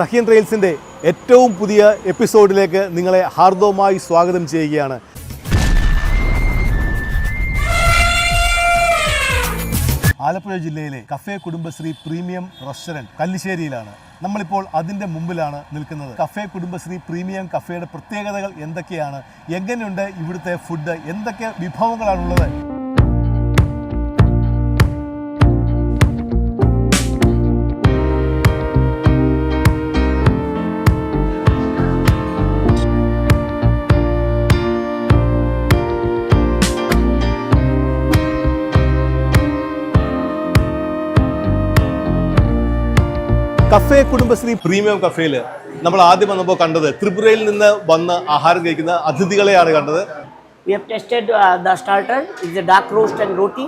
സഹ്യൻ റെയിൽസിന്റെ ഏറ്റവും പുതിയ എപ്പിസോഡിലേക്ക് നിങ്ങളെ ഹാർദവമായി സ്വാഗതം ചെയ്യുകയാണ്. ആലപ്പുഴ ജില്ലയിലെ കഫേ കുടുംബശ്രീ പ്രീമിയം റെസ്റ്റോറന്റ് കല്ലിശ്ശേരിയിലാണ്. നമ്മളിപ്പോൾ അതിന്റെ മുമ്പിലാണ് നിൽക്കുന്നത്. കഫേ കുടുംബശ്രീ പ്രീമിയം കഫേയുടെ പ്രത്യേകതകൾ എന്തൊക്കെയാണ്? എങ്ങനെയുണ്ട് ഇവിടുത്തെ ഫുഡ്? എന്തൊക്കെ വിഭവങ്ങളാണുള്ളത്? കഫേ കുടുംബശ്രീ പ്രീമിയം കഫേയിൽ നമ്മൾ ആദ്യം വന്നപ്പോൾ കണ്ടത് ത്രിപുരയിൽ നിന്ന് വന്ന് ആഹാരം കഴിക്കുന്ന അതിഥികളെയാണ് കണ്ടത് We have tested uh, the starter. It's a duck roast and roti.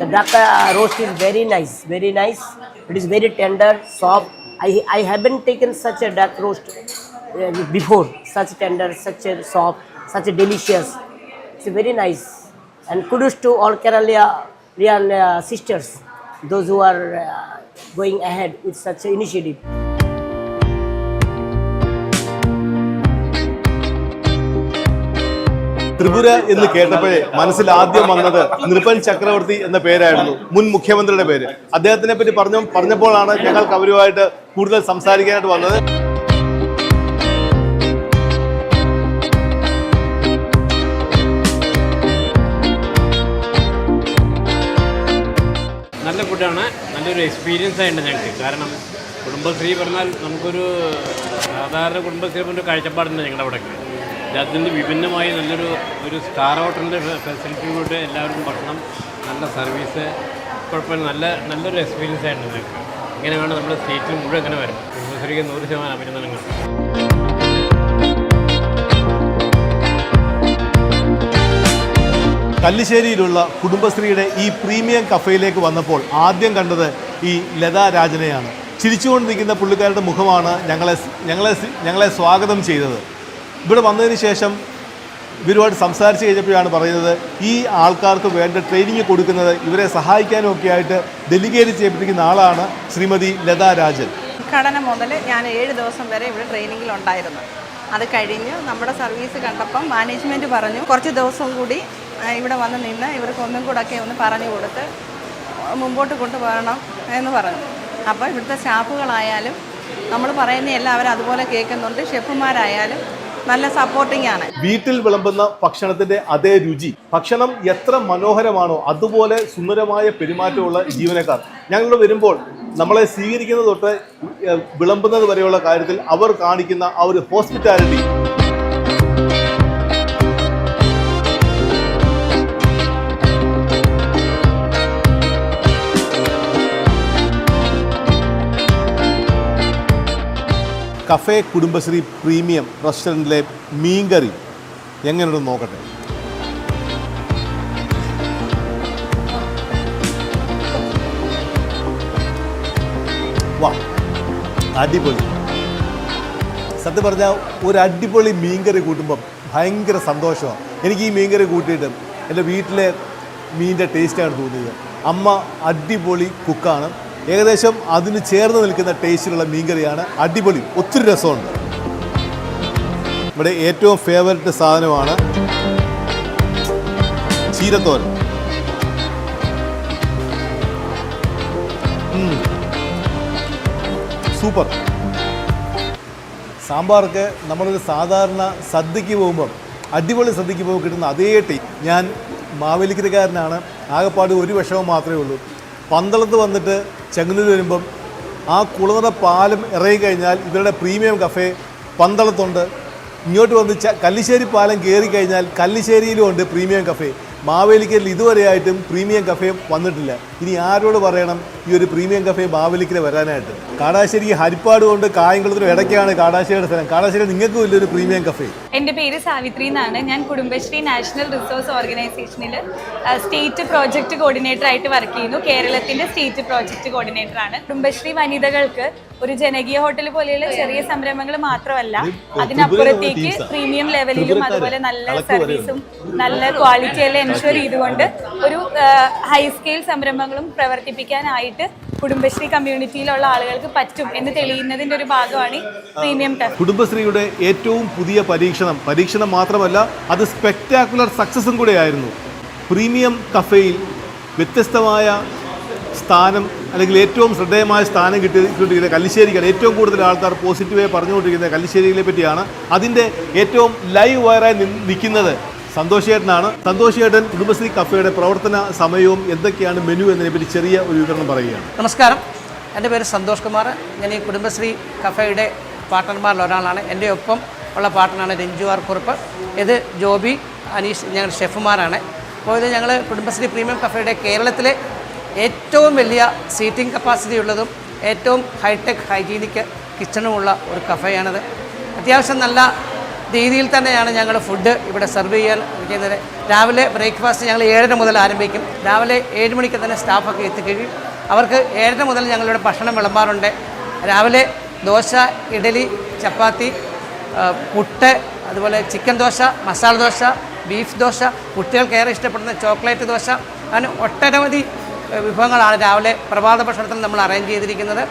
The dark uh, roast is very nice, very nice. It is very tender, soft. I, I haven't taken such a duck roast uh, before. Such tender, such a soft, such a delicious. It's very nice. And kudos to all Kerala uh, sisters, those who are uh, going ahead with such an initiative. Tripura എന്ന് കേട്ടപ്പോഴേ മനസ്സിൽ ആദ്യം വന്നത് നൃപൻ ചക്രവർത്തി എന്ന പേരായിരുന്നു മുൻ മുഖ്യമന്ത്രിയുടെ പേര് അദ്ദേഹത്തിനെ പറ്റി പറഞ്ഞു പറഞ്ഞപ്പോഴാണ് ഞങ്ങൾക്ക് അവരുമായിട്ട് കൂടുതൽ സംസാരിക്കാനായിട്ട് വന്നത് ഫുഡാണ് നല്ലൊരു എക്സ്പീരിയൻസ് ആയിട്ട് ഞങ്ങൾക്ക്. കാരണം കുടുംബശ്രീ പറഞ്ഞാൽ നമുക്കൊരു സാധാരണ കുടുംബശ്രീ ഒരു കാഴ്ചപ്പാടുണ്ട് ഞങ്ങളുടെ അവിടെ നിന്ന് വിഭിന്നമായി നല്ലൊരു ഒരു സ്റ്റാർ ഹോട്ടലിന്റെ ഫെസിലിറ്റിയിലൂടെ എല്ലാവർക്കും ഭക്ഷണം നല്ല സർവീസ് കുഴപ്പമില്ല. നല്ല നല്ലൊരു എക്സ്പീരിയൻസ് ആയിട്ട് ഞങ്ങൾക്ക്. ഇങ്ങനെ വേണം നമ്മുടെ സ്റ്റേറ്റിൽ മുഴുവൻ ഇങ്ങനെ വരും കുടുംബശ്രീക്ക് നൂറ് ശതമാനം അഭിനന്ദനങ്ങൾ. കല്ലിശ്ശേരിയിലുള്ള കുടുംബശ്രീയുടെ ഈ പ്രീമിയം കഫേയിലേക്ക് വന്നപ്പോൾ ആദ്യം കണ്ടത് ഈ ലതാ രാജനെയാണ്. ചിരിച്ചുകൊണ്ട് നിൽക്കുന്ന പുള്ളിക്കാരുടെ മുഖമാണ് ഞങ്ങളെ ഞങ്ങളെ ഞങ്ങളെ സ്വാഗതം ചെയ്തത്. ഇവിടെ വന്നതിന് ശേഷം ഇവരുമായിട്ട് സംസാരിച്ച് കഴിഞ്ഞപ്പോഴാണ് പറയുന്നത് ഈ ആൾക്കാർക്ക് വേണ്ട ട്രെയിനിങ് കൊടുക്കുന്നത് ഇവരെ സഹായിക്കാനും ഒക്കെ ആയിട്ട് ഡെലിഗേറ്റ് ചെയ്യപ്പെട്ടിരിക്കുന്ന ആളാണ് ശ്രീമതി ലതാ രാജൻ. ഉദ്ഘാടനം മുതൽ ഞാൻ ഏഴ് ദിവസം വരെ ഇവിടെ ട്രെയിനിങ്ങിലുണ്ടായിരുന്നു അത് കഴിഞ്ഞ് നമ്മുടെ സർവീസ് കണ്ടപ്പം മാനേജ്മെന്റ് പറഞ്ഞു കുറച്ച് ദിവസം കൂടി ഇവിടെ വന്ന് നിന്ന് ഇവർക്ക് ഒന്നും കൂടെ ഒക്കെ ഒന്ന് പറഞ്ഞു കൊടുത്ത് മുമ്പോട്ട് കൊണ്ടുപോകണം എന്ന് പറഞ്ഞു. അപ്പോൾ ഇവിടുത്തെ സ്റ്റാഫുകളായാലും നമ്മൾ പറയുന്ന എല്ലാവരും അതുപോലെ കേൾക്കുന്നുണ്ട്. ഷെഫുമാരായാലും നല്ല സപ്പോർട്ടിംഗ് ആണ്. വീട്ടിൽ വിളമ്പുന്ന ഭക്ഷണത്തിന്റെ അതേ രുചി ഭക്ഷണം എത്ര മനോഹരമാണോ അതുപോലെ സുന്ദരമായ പെരുമാറ്റമുള്ള ജീവനക്കാർ. ഞങ്ങൾ വരുമ്പോൾ നമ്മളെ സ്വീകരിക്കുന്നത് തൊട്ട് വിളമ്പുന്നത് വരെയുള്ള കാര്യത്തിൽ അവർ കാണിക്കുന്ന ആ ഒരു ഹോസ്പിറ്റാലിറ്റി കഫേ കുടുംബശ്രീ പ്രീമിയം റെസ്റ്റോറന്റിലെ മീൻകറി എങ്ങനെയുണ്ടെന്ന് നോക്കട്ടെ. വാ അടിപൊളി. സത്യം പറഞ്ഞാൽ ഒരു അടിപൊളി മീൻകറി കൂട്ടുമ്പം ഭയങ്കര സന്തോഷമാണ്. എനിക്ക് ഈ മീൻകറി കൂട്ടിയിട്ട് എന്റെ വീട്ടിലെ മീനിന്റെ ടേസ്റ്റാണ് തോന്നിയത്. അമ്മ അടിപൊളി കുക്കാണ് ഏകദേശം അതിന് ചേർന്ന് നിൽക്കുന്ന ടേസ്റ്റിലുള്ള മീൻകറിയാണ് അടിപൊളി ഒത്തിരി രസമുണ്ട്. ഇവിടെ ഏറ്റവും ഫേവററ്റ് സാധനമാണ് ചീരത്തോരൻ. സൂപ്പർ. സാമ്പാറൊക്കെ നമ്മളൊരു സാധാരണ സദ്യക്ക് പോകുമ്പം അടിപൊളി സദ്യക്ക് പോകുമ്പോൾ കിട്ടുന്ന അതേ ടീ ഞാൻ മാവേലിക്കരക്കാരനാണ് ആകെപ്പാട് ഒരു വിഷമം മാത്രമേ ഉള്ളൂ. പന്തളത്ത് വന്നിട്ട് ചെങ്ങന്നൂർ വരുമ്പം ആ കുളനട പാലം ഇറങ്ങി കഴിഞ്ഞാൽ ഇവരുടെ പ്രീമിയം കഫേ പന്തളത്തുണ്ട്. ഇങ്ങോട്ട് വന്ന് കല്ലിശ്ശേരി പാലം കയറി കഴിഞ്ഞാൽ കല്ലിശ്ശേരിയിലും ഉണ്ട് പ്രീമിയം കഫേ. മാവേലിക്കലിൽ ഇതുവരെയായിട്ടും പ്രീമിയം കഫേ വന്നിട്ടില്ല. ഇനി ആരോട് പറയണം? ഈ ഒരു പ്രീമിയം കഫേ ബാവലിക്കിൽ വരാനായിട്ട്. കാടാശ്ശേരി ഹരിപ്പാട് കൊണ്ട് കായംകുളത്തിനും ഇടയ്ക്കാണ് കാടാശ്ശേരിയുടെ സ്ഥലം. കാടാശ്ശേരി നിങ്ങൾക്ക് വലിയൊരു പ്രീമിയം കഫേ. എന്റെ പേര് സാവിത്രി എന്നാണ്. ഞാൻ കുടുംബശ്രീ നാഷണൽ റിസോഴ്സ് ഓർഗനൈസേഷനിൽ സ്റ്റേറ്റ് പ്രോജക്റ്റ് കോർഡിനേറ്റർ ആയിട്ട് വർക്ക് ചെയ്യുന്നു. കേരളത്തിന്റെ സ്റ്റേറ്റ് പ്രോജക്റ്റ് കോർഡിനേറ്റർ ആണ് കുടുംബശ്രീ വനിതകൾക്ക് ഒരു ജനകീയ ഹോട്ടൽ പോലെയുള്ള ചെറിയ സംരംഭങ്ങൾ മാത്രമല്ല അതിനപ്പുറത്തേക്ക് പ്രീമിയം ലെവലിലും അതുപോലെ നല്ല സർവീസും നല്ല ക്വാളിറ്റിയെല്ലാം എൻഷുവർ എൻഷുർ ചെയ്തുകൊണ്ട് ഒരു ഹൈ സ്കെയിൽ സംരംഭങ്ങളും പ്രവർത്തിപ്പിക്കാനായിട്ട് കുടുംബശ്രീ കമ്മ്യൂണിറ്റിയിലുള്ള ആളുകൾക്ക് പറ്റും എന്ന് തെളിയുന്നതിന്റെ ഒരു ഭാഗമാണ് പ്രീമിയം ടഫ് കുടുംബശ്രീയുടെ ഏറ്റവും പുതിയ പരീക്ഷണം. പരീക്ഷണം മാത്രമല്ല അത് സ്പെക്ടാക്കുലർ സക്സസും കൂടെയായിരുന്നു. പ്രീമിയം കഫേയിൽ വ്യത്യസ്തമായ സ്ഥാനം അല്ലെങ്കിൽ ഏറ്റവും ശ്രദ്ധേയമായ സ്ഥാനം കിട്ടി കിട്ടിയിരിക്കുന്ന കല്ലിശ്ശേരിക്കാണ്. ഏറ്റവും കൂടുതൽ ആൾക്കാർ പോസിറ്റീവായി പറഞ്ഞുകൊണ്ടിരിക്കുന്നത് കല്ലിശ്ശേരിയിലെ പറ്റിയാണ് അതിന്റെ ഏറ്റവും ലൈവ് വയറായി നി- ചേട്ടനാണ് സന്തോഷ് ചേട്ടൻ കുടുംബശ്രീ കഫേയുടെ പ്രവർത്തന സമയവും എന്തൊക്കെയാണ് മെനു എന്നതിനെപ്പറ്റി ചെറിയ ഒരു വിവരണം പറയുകയാണ്. നമസ്കാരം. എന്റെ പേര് സന്തോഷ് കുമാർ. ഞാൻ ഈ കുടുംബശ്രീ കഫേയുടെ പാർട്ട്ണർമാരിൽ ഒരാളാണ്. എന്റെ ഒപ്പം ഉള്ള പാർട്ട്ണറാണ് രഞ്ജു ആർ കുറുപ്പ്. ഇത് ജോബി അനീഷ് ഞങ്ങൾ ഷെഫുമാരാണ്. അപ്പോൾ ഇത് ഞങ്ങൾ കുടുംബശ്രീ പ്രീമിയം കഫേയുടെ കേരളത്തിലെ ഏറ്റവും വലിയ സീറ്റിംഗ് കപ്പാസിറ്റി ഉള്ളതും ഏറ്റവും ഹൈടെക് ഹൈജീനിക് കിച്ചണുമുള്ള ഒരു കഫേയാണിത്. അത്യാവശ്യം നല്ല രീതിയിൽ തന്നെയാണ് ഞങ്ങൾ ഫുഡ് ഇവിടെ സെർവ് ചെയ്യാൻ ചെയ്യുന്നത് രാവിലെ ബ്രേക്ക്ഫാസ്റ്റ് ഞങ്ങൾ ഏഴര മുതൽ ആരംഭിക്കും. രാവിലെ ഏഴ് മണിക്ക് തന്നെ സ്റ്റാഫൊക്കെ എത്തിക്കഴിയും. അവർക്ക് ഏഴര മുതൽ ഞങ്ങളിവിടെ ഭക്ഷണം വിളമ്പാറുണ്ട്. രാവിലെ ദോശ ഇഡലി ചപ്പാത്തി പുട്ട് അതുപോലെ ചിക്കൻ ദോശ മസാല ദോശ ബീഫ് ദോശ കുട്ടികൾക്ക് ഏറെ ഇഷ്ടപ്പെടുന്ന ചോക്ലേറ്റ് ദോശ അങ്ങനെ ഒട്ടനവധി വിഭവങ്ങളാണ് രാവിലെ പ്രഭാത ഭക്ഷണത്തിൽ നമ്മൾ അറേഞ്ച് ചെയ്തിരിക്കുന്നത്.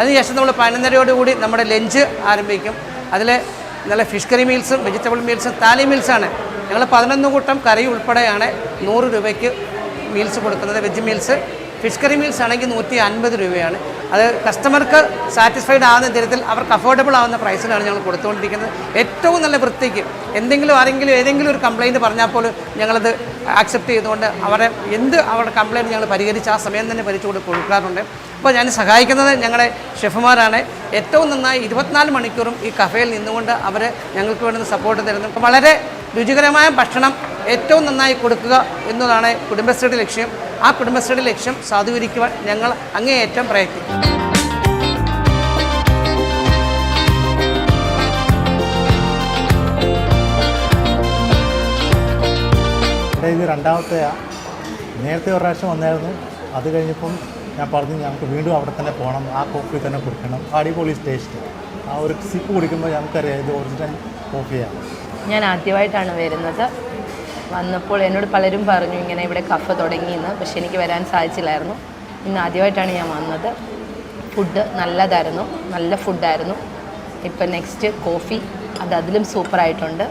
അതിനുശേഷം നമ്മൾ പതിനൊന്നരയോടുകൂടി നമ്മുടെ ലഞ്ച് ആരംഭിക്കും. അതിൽ നല്ല ഫിഷ് കറി മീൽസും വെജിറ്റബിൾ മീൽസും താലി മീൽസാണ്. ഞങ്ങൾ പതിനൊന്ന് കൂട്ടം കറി ഉൾപ്പെടെയാണ് നൂറ് രൂപയ്ക്ക് മീൽസ് കൊടുക്കുന്നത്. Veg meals. Fish curry meals ആണെങ്കിൽ നൂറ്റി അൻപത് രൂപയാണ്. അത് കസ്റ്റമർക്ക് സാറ്റിസ്ഫൈഡ് ആവുന്ന തരത്തിൽ അവർക്ക് അഫോർഡബിൾ ആവുന്ന പ്രൈസിലാണ് ഞങ്ങൾ കൊടുത്തുകൊണ്ടിരിക്കുന്നത്. ഏറ്റവും നല്ല വൃത്തിക്ക് എന്തെങ്കിലും ആരെങ്കിലും ഏതെങ്കിലും ഒരു കംപ്ലയിന്റ് പറഞ്ഞാൽ പോലും ഞങ്ങളത് ആക്സെപ്റ്റ് ചെയ്തുകൊണ്ട് അവരെ എന്ത് അവരുടെ കംപ്ലയിന്റ് ഞങ്ങൾ പരിഹരിച്ച് ആ സമയം തന്നെ ഭരിച്ചു കൊടു കൊടുക്കാറുണ്ട്. അപ്പോൾ ഞാൻ സഹായിക്കുന്നത് ഞങ്ങളുടെ ഷെഫുമാരാണ്. ഏറ്റവും നന്നായി ഇരുപത്തിനാല് മണിക്കൂറും ഈ കഫയിൽ നിന്നുകൊണ്ട് അവർ ഞങ്ങൾക്ക് വേണ്ടുന്ന സപ്പോർട്ട് തരുന്നു. വളരെ രുചികരമായ ഭക്ഷണം ഏറ്റവും നന്നായി കൊടുക്കുക എന്നതാണ് കുടുംബശ്രീയുടെ ലക്ഷ്യം. ആ കുടുംബശ്രീയുടെ ലക്ഷ്യം സാധൂകരിക്കുവാൻ ഞങ്ങൾ അങ്ങേയറ്റം പ്രയത്നിക്കും. ഇവിടെ ഇത് രണ്ടാമത്തെയാണ് നേരത്തെ ഒരു പ്രാവശ്യം വന്നായിരുന്നു. അത് കഴിഞ്ഞപ്പം ഞാൻ പറഞ്ഞു ഞങ്ങൾക്ക് വീണ്ടും അവിടെ തന്നെ പോകണം ആ കോഫി തന്നെ കുടിക്കണം. അടിപൊളി ടേസ്റ്റ് ആ ഒരു സിപ്പ് കുടിക്കുമ്പോൾ ഞങ്ങൾക്കറിയാം ഇത് ഒറിജിനൽ കോഫിയാണ്. ഞാൻ ആദ്യമായിട്ടാണ് വരുന്നത്. വന്നപ്പോൾ എന്നോട് പലരും പറഞ്ഞു ഇങ്ങനെ ഇവിടെ കഫ തുടങ്ങിയെന്ന്. പക്ഷെ എനിക്ക് വരാൻ സാധിച്ചില്ലായിരുന്നു. ഇന്ന് ആദ്യമായിട്ടാണ് ഞാൻ വന്നത്. ഫുഡ് നല്ലതായിരുന്നു. നല്ല ഫുഡായിരുന്നു. ഇപ്പം നെക്സ്റ്റ് കോഫി. അത് അതിലും സൂപ്പറായിട്ടുണ്ട്.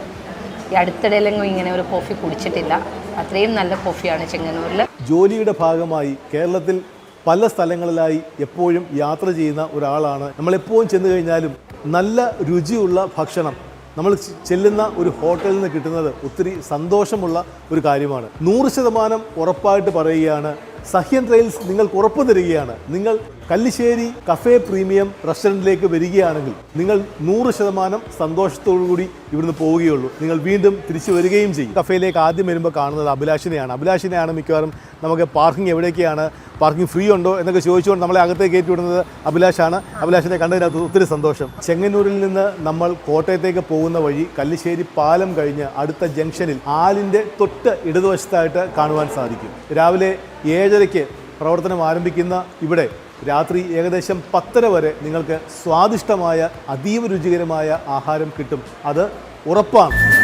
ഈ അടുത്തിടയിലെങ്കിലും ഇങ്ങനെ ഒരു കോഫി കുടിച്ചിട്ടില്ല. അത്രയും നല്ല കോഫിയാണ് ചെങ്ങന്നൂരിൽ ജോലിയുടെ ഭാഗമായി കേരളത്തിൽ പല സ്ഥലങ്ങളിലായി എപ്പോഴും യാത്ര ചെയ്യുന്ന ഒരാളാണ്. നമ്മളെപ്പോഴും ചെന്ന് കഴിഞ്ഞാലും നല്ല രുചിയുള്ള ഭക്ഷണം നമ്മൾ ചെല്ലുന്ന ഒരു ഹോട്ടലിൽ നിന്ന് കിട്ടുന്നത് ഒത്തിരി സന്തോഷമുള്ള ഒരു കാര്യമാണ്. നൂറ് ശതമാനം ഉറപ്പായിട്ട് പറയുകയാണ് സഹ്യൻ ട്രെയിൽസ് നിങ്ങൾക്ക് ഉറപ്പ് തരികയാണ്. നിങ്ങൾ കല്ലിശ്ശേരി കഫേ പ്രീമിയം റെസ്റ്റോറന്റിലേക്ക് വരികയാണെങ്കിൽ നിങ്ങൾ നൂറ് ശതമാനം സന്തോഷത്തോടു കൂടി ഇവിടുന്ന് പോവുകയുള്ളൂ. നിങ്ങൾ വീണ്ടും തിരിച്ചു വരികയും ചെയ്യും. കഫേയിലേക്ക് ആദ്യം വരുമ്പോൾ കാണുന്നത് അഭിലാഷിനെയാണ്. അഭിലാഷിനെയാണ് മിക്കവാറും നമുക്ക് പാർക്കിംഗ് എവിടേക്കാണ്? പാർക്കിംഗ് ഫ്രീ ഉണ്ടോ എന്നൊക്കെ ചോദിച്ചുകൊണ്ട് നമ്മളെ അകത്തേക്ക് കയറ്റി വിടുന്നത് അഭിലാഷാണ്. അഭിലാഷിനെ കണ്ടതിനകത്ത് ഒത്തിരി സന്തോഷം. ചെങ്ങന്നൂരിൽ നിന്ന് നമ്മൾ കോട്ടയത്തേക്ക് പോകുന്ന വഴി കല്ലിശ്ശേരി പാലം കഴിഞ്ഞ് അടുത്ത ജംഗ്ഷനിൽ ആലിന്റെ തൊട്ട് ഇടതുവശത്തായിട്ട് കാണുവാൻ സാധിക്കും. രാവിലെ ഏഴരയ്ക്ക് പ്രവർത്തനം ആരംഭിക്കുന്ന ഇവിടെ രാത്രി ഏകദേശം പത്തര വരെ നിങ്ങൾക്ക് സ്വാദിഷ്ടമായ അതീവ രുചികരമായ ആഹാരം കിട്ടും. അത് ഉറപ്പാണ്.